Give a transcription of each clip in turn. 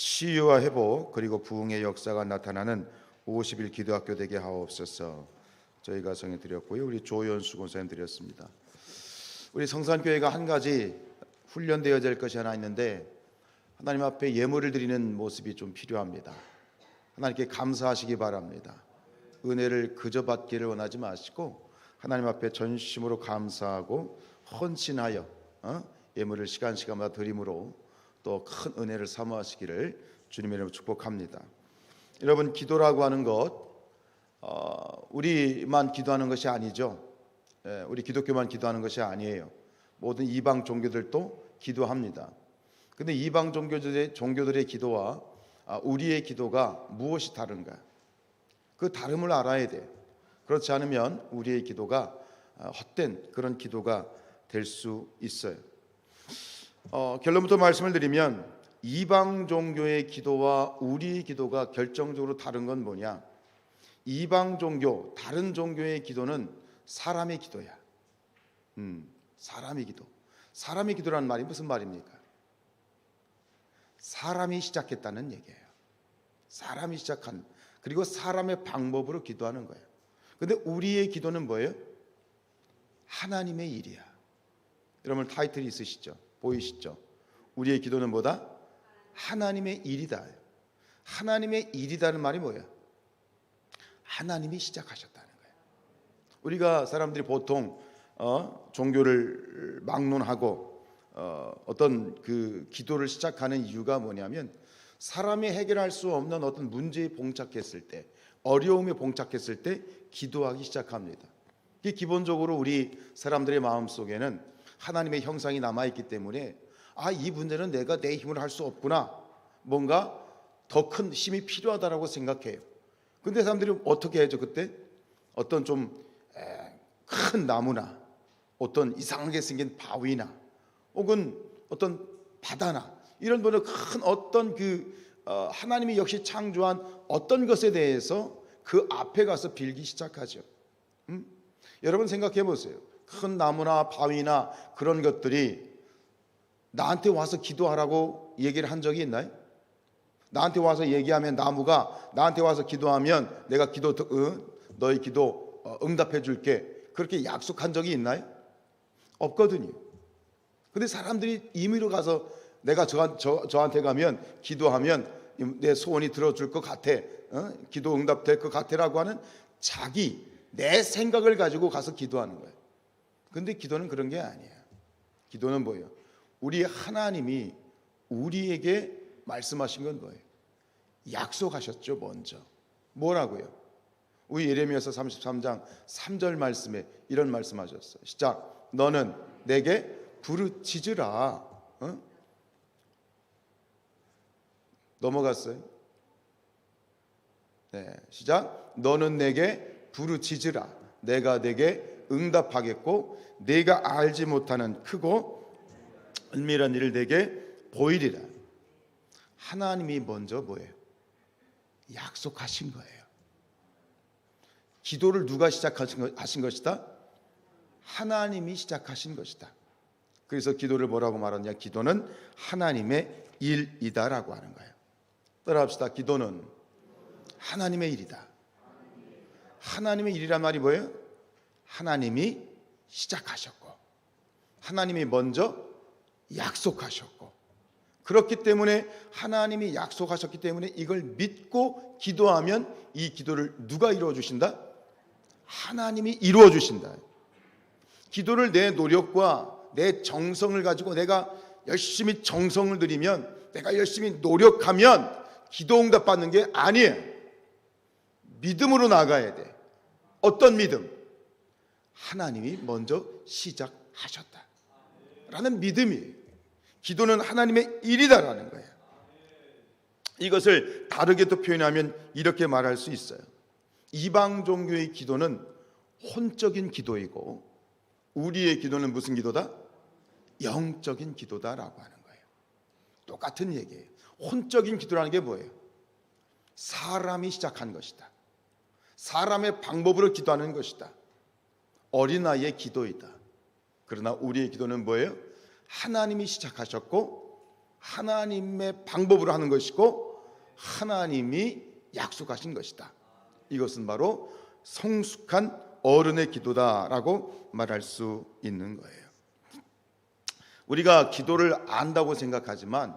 치유와 회복 그리고 부흥의 역사가 나타나는 50일 기도학교 되게 하옵소서. 저희 가정에 드렸고요. 우리 조연수 권사님 드렸습니다. 우리 성산교회가 한 가지 훈련되어야 될 것이 하나 있는데 하나님 앞에 예물을 드리는 모습이 좀 필요합니다. 하나님께 감사하시기 바랍니다. 은혜를 그저 받기를 원하지 마시고 하나님 앞에 전심으로 감사하고 헌신하여 어? 예물을 시간 시간마다 드림으로 또 큰 은혜를 사모하시기를 주님의 이름으로 축복합니다. 여러분 기도라고 하는 것 어, 우리만 기도하는 것이 아니죠. 예, 우리 기독교만 기도하는 것이 아니에요. 모든 이방 종교들도 기도합니다. 근데 이방 종교들의 종교들의 기도와 아, 우리의 기도가 무엇이 다른가? 그 다름을 알아야 돼. 그렇지 않으면 우리의 기도가 아, 헛된 그런 기도가 될 수 있어요. 어, 결론부터 말씀을 드리면 이방 종교의 기도와 우리의 기도가 결정적으로 다른 건 뭐냐? 이방 종교, 다른 종교의 기도는 사람의 기도야. 음, 사람의 기도. 사람의 기도라는 말이 무슨 말입니까? 사람이 시작했다는 얘기예요. 사람이 시작한 그리고 사람의 방법으로 기도하는 거예요. 근데 우리의 기도는 뭐예요? 하나님의 일이야. 여러분 타이틀이 있으시죠? 보이시죠? 우리의 기도는 뭐다? 하나님의 일이다. 하나님의 일이다는 말이 뭐야? 하나님이 시작하셨다는 거예요. 우리가 사람들이 보통 어, 종교를 막론하고 어, 어떤 그 기도를 시작하는 이유가 뭐냐면 사람이 해결할 수 없는 어떤 문제에 봉착했을 때 어려움에 봉착했을 때 기도하기 시작합니다. 기본적으로 우리 사람들의 마음 속에는 하나님의 형상이 남아 있기 때문에 아 이 문제는 내가 내 힘으로 할 수 없구나 뭔가 더 큰 힘이 필요하다라고 생각해요. 근데 사람들이 어떻게 해죠 그때 어떤 좀 큰 나무나 어떤 이상하게 생긴 바위나 혹은 어떤 바다나 이런 분은 큰 어떤 그 어, 하나님이 역시 창조한 어떤 것에 대해서 그 앞에 가서 빌기 시작하죠. 음? 여러분 생각해 보세요. 큰 나무나 바위나 그런 것들이 나한테 와서 기도하라고 얘기를 한 적이 있나요? 나한테 와서 얘기하면 나무가 나한테 와서 기도하면 내가 기도 응, 너희 기도 어, 응답해 줄게 그렇게 약속한 적이 있나요? 없거든요. 근데 사람들이 임의로 가서 내가 저, 저, 저한테 가면 기도하면 내 소원이 들어줄 것 같아 어? 기도 응답될 것 같아라고 하는 자기 내 생각을 가지고 가서 기도하는 거예요. 근데 기도는 그런 게 아니에요. 기도는 뭐예요? 우리 하나님이 우리에게 말씀하신 건 뭐예요? 약속하셨죠, 먼저. 뭐라고요? 우리 예레미야서 33장 3절 말씀에 이런 말씀하셨어요. 시작. 너는 내게 부르짖으라. 어? 넘어갔어요. 네, 시작. 너는 내게 부르짖으라. 내가 내게 응답하겠고 내가 알지 못하는 크고 은밀한 일을 내게 보이리라. 하나님이 먼저 뭐예요? 약속하신 거예요. 기도를 누가 시작하신 것이다? 하나님이 시작하신 것이다. 그래서 기도를 뭐라고 말하냐? 기도는 하나님의 일이다라고 하는 거예요. 따라합시다. 기도는 하나님의 일이다. 하나님의 일이란 말이 뭐예요? 하나님이 시작하셨고, 하나님이 먼저 약속하셨고, 그렇기 때문에 하나님이 약속하셨기 때문에 이걸 믿고 기도하면 이 기도를 누가 이루어 주신다? 하나님이 이루어 주신다. 기도를 내 노력과 내 정성을 가지고 내가 열심히 정성을 들이면 내가 열심히 노력하면 기도 응답 받는 게 아니에요. 믿음으로 나가야 돼. 어떤 믿음? 하나님이 먼저 시작하셨다. 라는 믿음이에요. 기도는 하나님의 일이다라는 거예요. 이것을 다르게 또 표현하면 이렇게 말할 수 있어요. 이방 종교의 기도는 혼적인 기도이고 우리의 기도는 무슨 기도다? 영적인 기도다라고 하는 거예요. 똑같은 얘기예요. 혼적인 기도라는 게 뭐예요? 사람이 시작한 것이다. 사람의 방법으로 기도하는 것이다. 어린아이의 기도이다. 그러나 우리의 기도는 뭐예요? 하나님이 시작하셨고 하나님의 방법으로 하는 것이고 하나님이 약속하신 것이다. 이것은 바로 성숙한 어른의 기도다라고 말할 수 있는 거예요. 우리가 기도를 안다고 생각하지만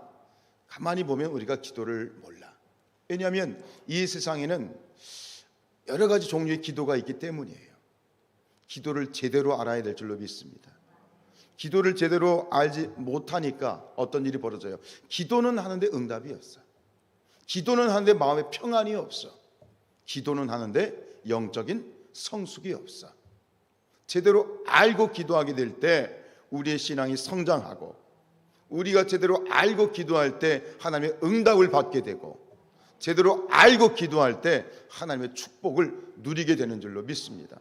가만히 보면 우리가 기도를 몰라. 왜냐하면 이 세상에는 여러 가지 종류의 기도가 있기 때문이에요. 기도를 제대로 알아야 될 줄로 믿습니다. 기도를 제대로 알지 못하니까 어떤 일이 벌어져요. 기도는 하는데 응답이 없어. 기도는 하는데 마음에 평안이 없어. 기도는 하는데 영적인 성숙이 없어. 제대로 알고 기도하게 될 때 우리의 신앙이 성장하고 우리가 제대로 알고 기도할 때 하나님의 응답을 받게 되고 제대로 알고 기도할 때 하나님의 축복을 누리게 되는 줄로 믿습니다.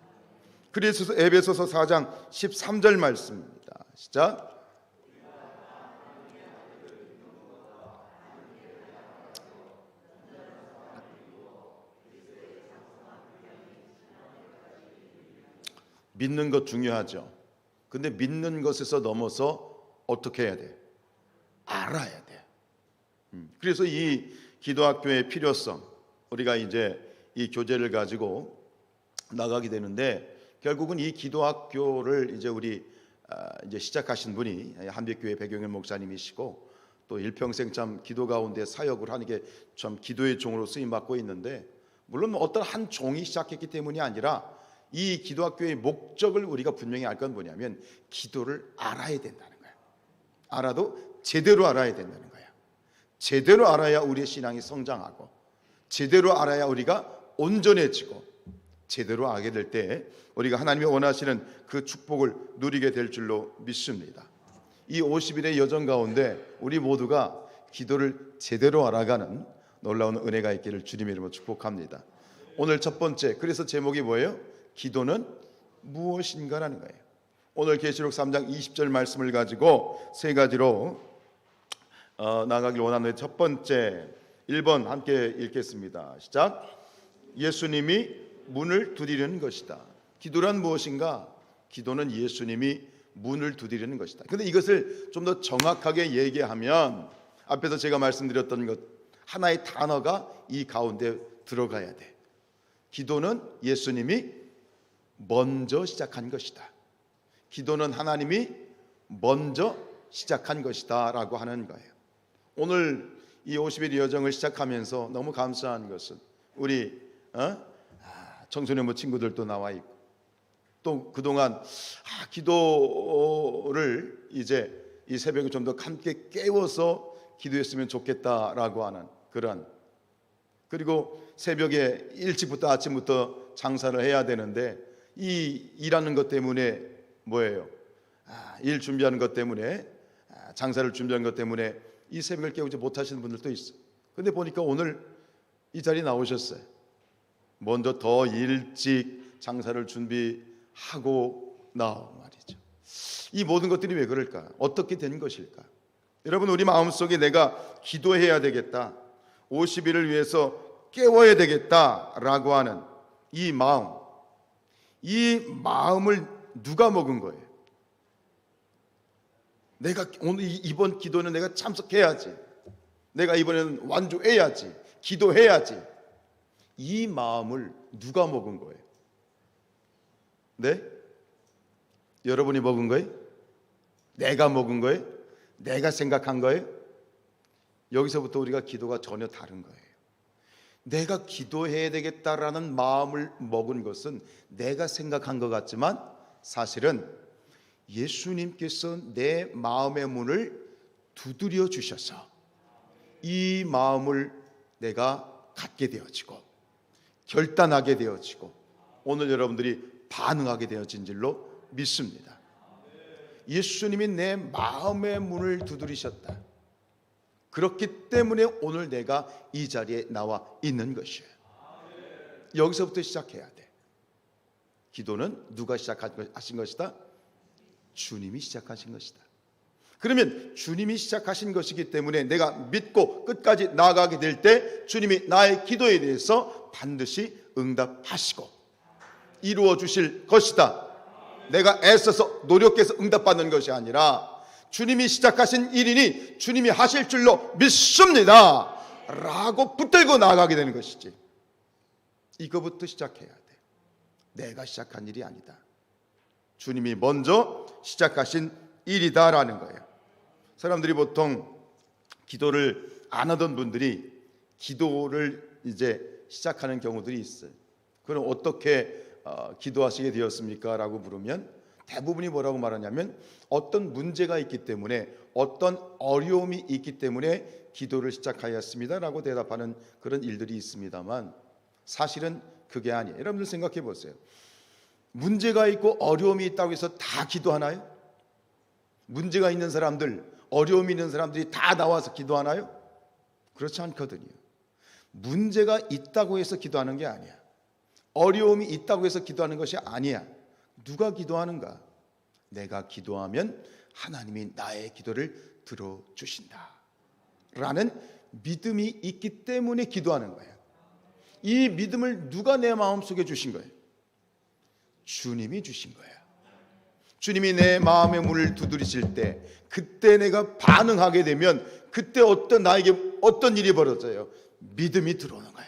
그래서 에베소서 4장 13절 말씀입니다. 시작. 믿는 것 중요하죠. 근데 믿는 것에서 넘어서 어떻게 해야 돼? 알아야 돼. 음, 그래서 이 기도학교의 필요성, 우리가 이제 이 교재를 가지고 나가게 되는데 결국은 이 기도학교를 이제 우리 아, 이제 시작하신 분이 한빛교회 배경현 목사님이시고 또 일평생 참 기도 가운데 사역을 하는 게 참 기도의 종으로 쓰임 받고 있는데 물론 어떤 한 종이 시작했기 때문이 아니라 이 기도학교의 목적을 우리가 분명히 알 건 뭐냐면 기도를 알아야 된다는 거야. 알아도 제대로 알아야 된다는 거야. 제대로 알아야 우리의 신앙이 성장하고 제대로 알아야 우리가 온전해지고 제대로 알게 될 때 우리가 하나님이 원하시는 그 축복을 누리게 될 줄로 믿습니다. 이 50일의 여정 가운데 우리 모두가 기도를 제대로 알아가는 놀라운 은혜가 있기를 주님의 이름으로 축복합니다. 오늘 첫 번째 그래서 제목이 뭐예요? 기도는 무엇인가라는 거예요. 오늘 계시록 3장 20절 말씀을 가지고 세 가지로 어, 나가길 원하는 첫 번째 1번 함께 읽겠습니다. 시작. 예수님이 문을 두드리는 것이다. 기도란 무엇인가? 기도는 예수님이 문을 두드리는 것이다. 근데 이것을 좀 더 정확하게 얘기하면 앞에서 제가 말씀드렸던 것 하나의 단어가 이 가운데 들어가야 돼. 기도는 예수님이 먼저 시작한 것이다. 기도는 하나님이 먼저 시작한 것이다라고 하는 거예요. 오늘 이 50일 여정을 시작하면서 너무 감사한 것은 우리 어? 청소년부 친구들도 나와 있고 또 그동안 아, 기도를 이제 이 새벽에 좀 더 함께 깨워서 기도했으면 좋겠다라고 하는 그런 그리고 새벽에 일찍부터 아침부터 장사를 해야 되는데 이 일하는 것 때문에 뭐예요? 아, 일 준비하는 것 때문에 아, 장사를 준비하는 것 때문에 이 새벽을 깨우지 못하시는 분들도 있어. 근데 보니까 오늘 이 자리에 나오셨어요. 먼저 더 일찍 장사를 준비하고 나온 말이죠. 이 모든 것들이 왜 그럴까? 어떻게 된 것일까? 여러분 우리 마음속에 내가 기도해야 되겠다. 50일을 위해서 깨워야 되겠다라고 하는 이 마음. 이 마음을 누가 먹은 거예요? 내가 오늘 이번 기도는 내가 참석해야지. 내가 이번에는 완주해야지. 기도해야지. 이 마음을 누가 먹은 거예요? 네? 여러분이 먹은 거예요? 내가 먹은 거예요? 내가 생각한 거예요? 여기서부터 우리가 기도가 전혀 다른 거예요. 내가 기도해야 되겠다라는 마음을 먹은 것은 내가 생각한 것 같지만 사실은 예수님께서 내 마음의 문을 두드려 주셔서 이 마음을 내가 갖게 되어지고 결단하게 되어지고 오늘 여러분들이 반응하게 되어진 줄로 믿습니다. 예수님이 내 마음의 문을 두드리셨다. 그렇기 때문에 오늘 내가 이 자리에 나와 있는 것이에요. 여기서부터 시작해야 돼. 기도는 누가 시작하신 것이다? 주님이 시작하신 것이다. 그러면 주님이 시작하신 것이기 때문에 내가 믿고 끝까지 나아가게 될 때 주님이 나의 기도에 대해서 반드시 응답하시고 이루어 주실 것이다. 내가 애써서 노력해서 응답받는 것이 아니라 주님이 시작하신 일이니 주님이 하실 줄로 믿습니다. 라고 붙들고 나아가게 되는 것이지. 이거부터 시작해야 돼. 내가 시작한 일이 아니다. 주님이 먼저 시작하신 일이다라는 거예요. 사람들이 보통 기도를 안 하던 분들이 기도를 이제 시작하는 경우들이 있어요. 그럼 어떻게 어, 기도하시게 되었습니까? 라고 물으면 대부분이 뭐라고 말하냐면 어떤 문제가 있기 때문에 어떤 어려움이 있기 때문에 기도를 시작하였습니다 라고 대답하는 그런 일들이 있습니다만 사실은 그게 아니에요. 여러분들 생각해 보세요. 문제가 있고 어려움이 있다고 해서 다 기도하나요? 문제가 있는 사람들, 어려움이 있는 사람들이 다 나와서 기도하나요? 그렇지 않거든요. 문제가 있다고 해서 기도하는 게 아니야. 어려움이 있다고 해서 기도하는 것이 아니야. 누가 기도하는가? 내가 기도하면 하나님이 나의 기도를 들어주신다. 라는 믿음이 있기 때문에 기도하는 거예요. 이 믿음을 누가 내 마음속에 주신 거예요? 주님이 주신 거예요. 주님이 내 마음의 문을 두드리실 때 그때 내가 반응하게 되면 그때 어떤 나에게 어떤 일이 벌어져요? 믿음이 들어오는 거야.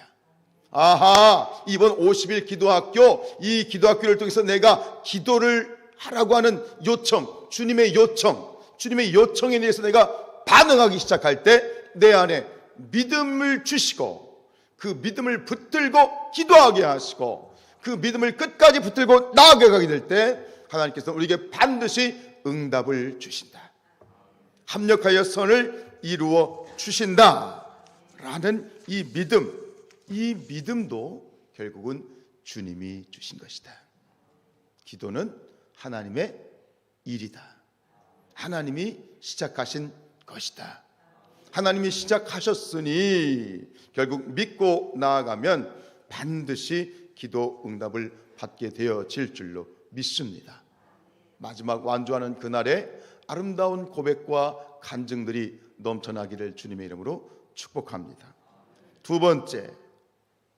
아하, 이번 50일 기도학교 이 기도학교를 통해서 내가 기도를 하라고 하는 요청, 주님의 요청, 주님의 요청에 대해서 내가 반응하기 시작할 때 내 안에 믿음을 주시고 그 믿음을 붙들고 기도하게 하시고 그 믿음을 끝까지 붙들고 나아가게 될 때 하나님께서 우리에게 반드시 응답을 주신다. 합력하여 선을 이루어 주신다. 라는 이 믿음, 이 믿음도 결국은 주님이 주신 것이다. 기도는 하나님의 일이다. 하나님이 시작하신 것이다. 하나님이 시작하셨으니 결국 믿고 나아가면 반드시 기도 응답을 받게 되어질 줄로 믿습니다. 마지막 완주하는 그날에 아름다운 고백과 간증들이 넘쳐나기를 주님의 이름으로 축복합니다. 두 번째,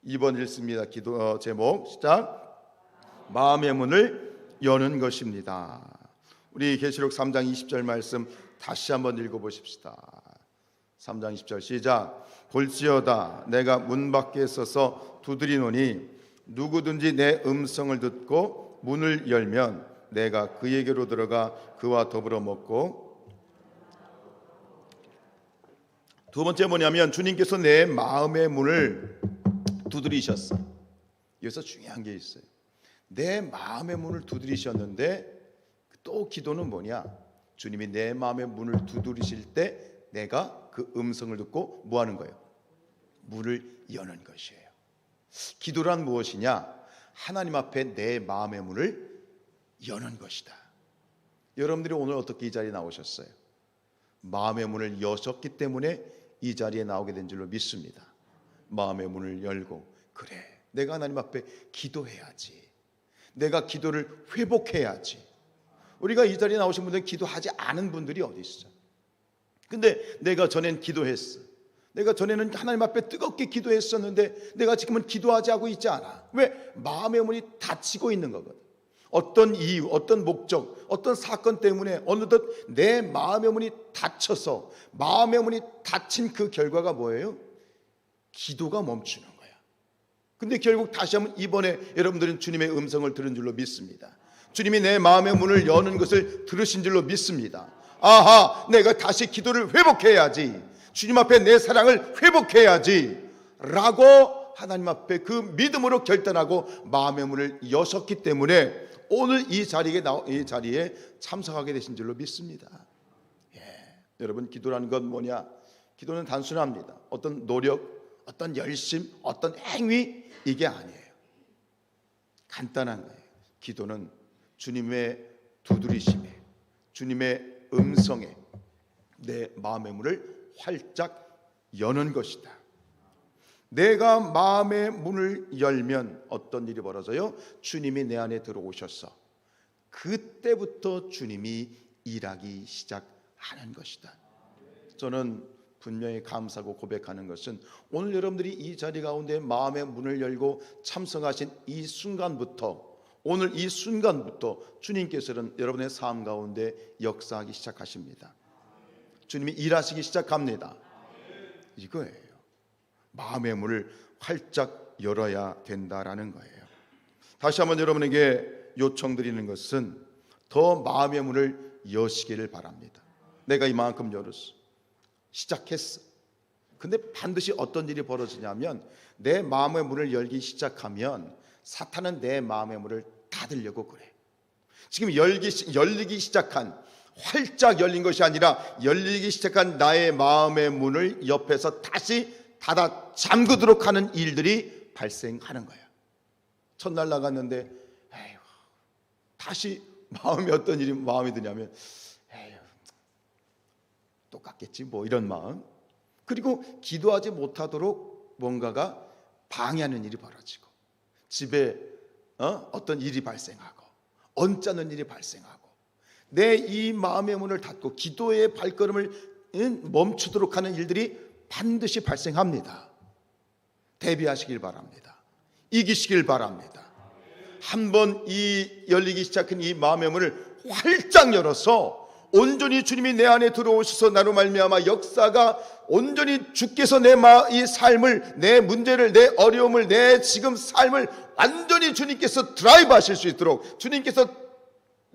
2번 읽습니다. 기도 어, 제목 시작. 마음의 문을 여는 것입니다. 우리 계시록 3장 20절 말씀 다시 한번 읽어 보십시다. 3장 20절 시작. 볼지어다 내가 문 밖에 서서 두드리노니 누구든지 내 음성을 듣고 문을 열면 내가 그에게로 들어가 그와 더불어 먹고 두 번째 뭐냐면 주님께서 내 마음의 문을 두드리셨어. 여기서 중요한 게 있어요. 내 마음의 문을 두드리셨는데 또 기도는 뭐냐? 주님이 내 마음의 문을 두드리실 때 내가 그 음성을 듣고 뭐 하는 거예요? 문을 여는 것이에요. 기도란 무엇이냐? 하나님 앞에 내 마음의 문을 여는 것이다. 여러분들이 오늘 어떻게 이 자리에 나오셨어요? 마음의 문을 여셨기 때문에 이 자리에 나오게 된 줄로 믿습니다. 마음의 문을 열고 그래 내가 하나님 앞에 기도해야지. 내가 기도를 회복해야지. 우리가 이 자리에 나오신 분들은 기도하지 않은 분들이 어디 있어? 근데 내가 전엔 기도했어. 내가 전에는 하나님 앞에 뜨겁게 기도했었는데 내가 지금은 기도하지 하고 있지 않아. 왜? 마음의 문이 닫히고 있는 거거든. 어떤 이유, 어떤 목적, 어떤 사건 때문에 어느덧 내 마음의 문이 닫혀서 마음의 문이 닫힌 그 결과가 뭐예요? 기도가 멈추는 거야. 근데 결국 다시 한번 이번에 여러분들은 주님의 음성을 들은 줄로 믿습니다. 주님이 내 마음의 문을 여는 것을 들으신 줄로 믿습니다. 아하, 내가 다시 기도를 회복해야지. 주님 앞에 내 사랑을 회복해야지. 라고 하나님 앞에 그 믿음으로 결단하고 마음의 문을 여셨기 때문에 오늘 이 자리에 나, 이 자리에 참석하게 되신 줄로 믿습니다. 예, 여러분 기도라는 건 뭐냐? 기도는 단순합니다. 어떤 노력, 어떤 열심, 어떤 행위 이게 아니에요. 간단한 거예요. 기도는 주님의 두드리심에, 주님의 음성에 내 마음의 문을 활짝 여는 것이다. 내가 마음의 문을 열면 어떤 일이 벌어져요? 주님이 내 안에 들어오셔서 그때부터 주님이 일하기 시작하는 것이다. 저는 분명히 감사하고 고백하는 것은 오늘 여러분들이 이 자리 가운데 마음의 문을 열고 참석하신 이 순간부터 오늘 이 순간부터 주님께서는 여러분의 삶 가운데 역사하기 시작하십니다. 주님이 일하시기 시작합니다. 이거예요. 마음의 문을 활짝 열어야 된다라는 거예요. 다시 한번 여러분에게 요청드리는 것은 더 마음의 문을 여시기를 바랍니다. 내가 이만큼 열었어. 시작했어. 근데 반드시 어떤 일이 벌어지냐면 내 마음의 문을 열기 시작하면 사탄은 내 마음의 문을 닫으려고 그래. 지금 열기 열리기 시작한 활짝 열린 것이 아니라 열리기 시작한 나의 마음의 문을 옆에서 다시 닫아 잠그도록 하는 일들이 발생하는 거야. 첫날 나갔는데 에휴, 다시 마음이 어떤 일이 마음이 드냐면 에휴, 똑같겠지 뭐 이런 마음. 그리고 기도하지 못하도록 뭔가가 방해하는 일이 벌어지고 집에 어? 어떤 일이 발생하고 언짢은 일이 발생하고 내 이 마음의 문을 닫고 기도의 발걸음을 멈추도록 하는 일들이 반드시 발생합니다. 대비하시길 바랍니다. 이기시길 바랍니다. 한번 이 열리기 시작한 이 마음의 문을 활짝 열어서 온전히 주님이 내 안에 들어오셔서 나로 말미암아 역사가 온전히 주께서 내이 삶을 내 문제를 내 어려움을 내 지금 삶을 완전히 주님께서 드라이브 하실 수 있도록 주님께서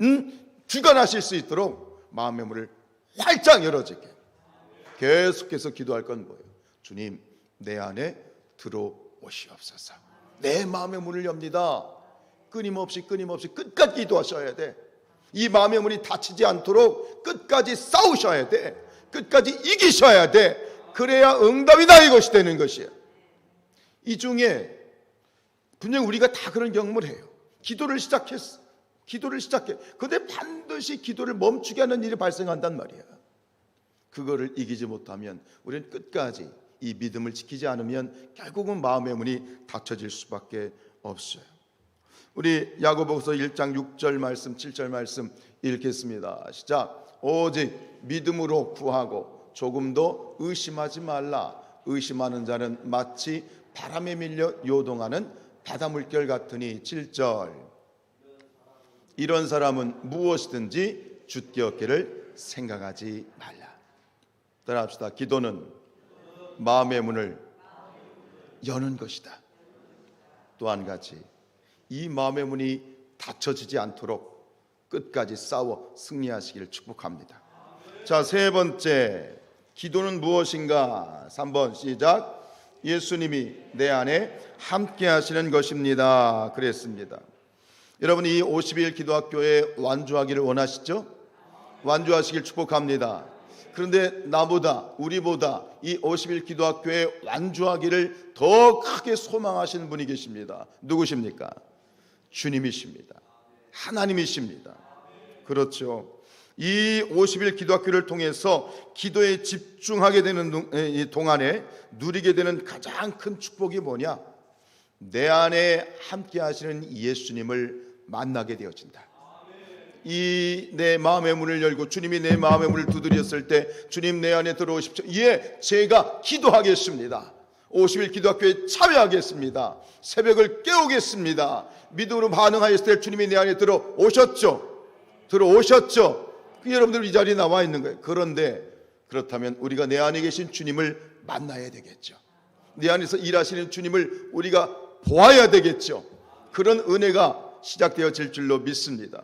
음, 주관하실 수 있도록 마음의 문을 활짝 열어지게 계속해서 기도할 건 뭐예요? 주님 내 안에 들어오시옵소서 내 마음의 문을 엽니다 끊임없이 끊임없이 끝까지 기도하셔야 돼. 이 마음의 문이 닫히지 않도록 끝까지 싸우셔야 돼. 끝까지 이기셔야 돼. 그래야 응답이다 이것이 되는 것이에요. 이 중에 분명 우리가 다 그런 경험을 해요. 기도를 시작했어. 기도를 시작해. 근데 반드시 기도를 멈추게 하는 일이 발생한단 말이야. 그거를 이기지 못하면 우리는 끝까지 이 믿음을 지키지 않으면 결국은 마음의 문이 닫혀질 수밖에 없어요. 우리 야고보서 1장 6절 말씀, 7절 말씀 읽겠습니다. 시작. 오직 믿음으로 구하고 조금도 의심하지 말라. 의심하는 자는 마치 바람에 밀려 요동하는 바다 물결 같으니 7절. 이런 사람은 무엇이든지 주께 얻기를 생각하지 말라. 따라 합시다. 기도는 마음의 문을 여는 것이다. 또 한 가지 이 마음의 문이 닫혀지지 않도록 끝까지 싸워 승리하시기를 축복합니다. 자, 세 번째. 기도는 무엇인가? 3번 시작. 예수님이 내 안에 함께 하시는 것입니다. 그랬습니다. 여러분 이 50일 기도학교에 완주하기를 원하시죠? 완주하시길 축복합니다. 그런데 나보다 우리보다 이 50일 기도학교에 완주하기를 더 크게 소망하시는 분이 계십니다. 누구십니까? 주님이십니다. 하나님이십니다. 그렇죠. 이 50일 기도학교를 통해서 기도에 집중하게 되는 동안에 누리게 되는 가장 큰 축복이 뭐냐? 내 안에 함께 하시는 예수님을 만나게 되어진다. 이 내 마음의 문을 열고 주님이 내 마음의 문을 두드렸을 때 주님 내 안에 들어오십시오. 예, 제가 기도하겠습니다. 50일 기도학교에 참여하겠습니다. 새벽을 깨우겠습니다. 믿음으로 반응하였을 때 주님이 내 안에 들어오셨죠. 들어오셨죠. 그 여러분들 이 자리에 나와 있는 거예요. 그런데 그렇다면 우리가 내 안에 계신 주님을 만나야 되겠죠. 내 안에서 일하시는 주님을 우리가 보아야 되겠죠. 그런 은혜가 시작되어질 줄로 믿습니다.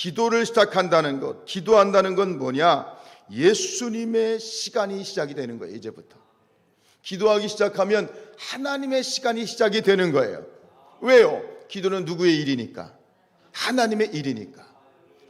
기도를 시작한다는 것, 기도한다는 건 뭐냐? 예수님의 시간이 시작이 되는 거예요, 이제부터. 기도하기 시작하면 하나님의 시간이 시작이 되는 거예요. 왜요? 기도는 누구의 일이니까? 하나님의 일이니까.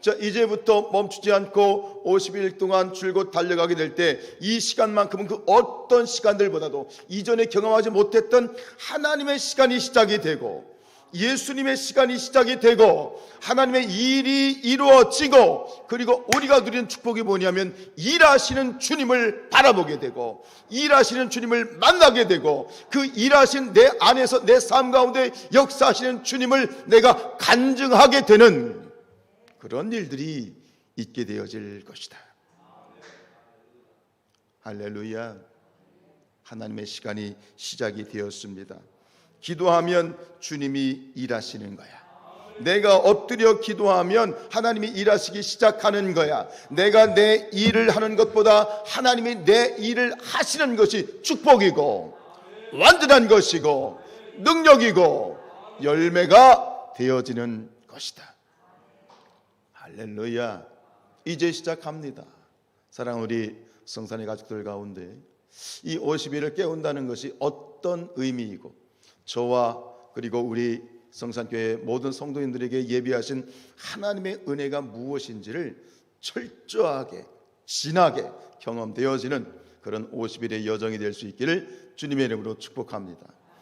자, 이제부터 멈추지 않고 50일 동안 줄곧 달려가게 될 때 이 시간만큼은 그 어떤 시간들보다도 이전에 경험하지 못했던 하나님의 시간이 시작이 되고 예수님의 시간이 시작이 되고 하나님의 일이 이루어지고 그리고 우리가 누리는 축복이 뭐냐면 일하시는 주님을 바라보게 되고 일하시는 주님을 만나게 되고 그 일하신 내 안에서 내 삶 가운데 역사하시는 주님을 내가 간증하게 되는 그런 일들이 있게 되어질 것이다. 할렐루야. 하나님의 시간이 시작이 되었습니다. 기도하면 주님이 일하시는 거야. 내가 엎드려 기도하면 하나님이 일하시기 시작하는 거야. 내가 내 일을 하는 것보다 하나님이 내 일을 하시는 것이 축복이고 완전한 것이고 능력이고 열매가 되어지는 것이다. 할렐루야. 이제 시작합니다. 사랑 우리 성산의 가족들 가운데 이 50일을 깨운다는 것이 어떤 의미이고 저와 그리고 우리 성산교회 모든 성도인들에게 예비하신 하나님의 은혜가 무엇인지를 철저하게 진하게 경험되어지는 그런 50일의 여정이 될 수 있기를 주님의 이름으로 축복합니다.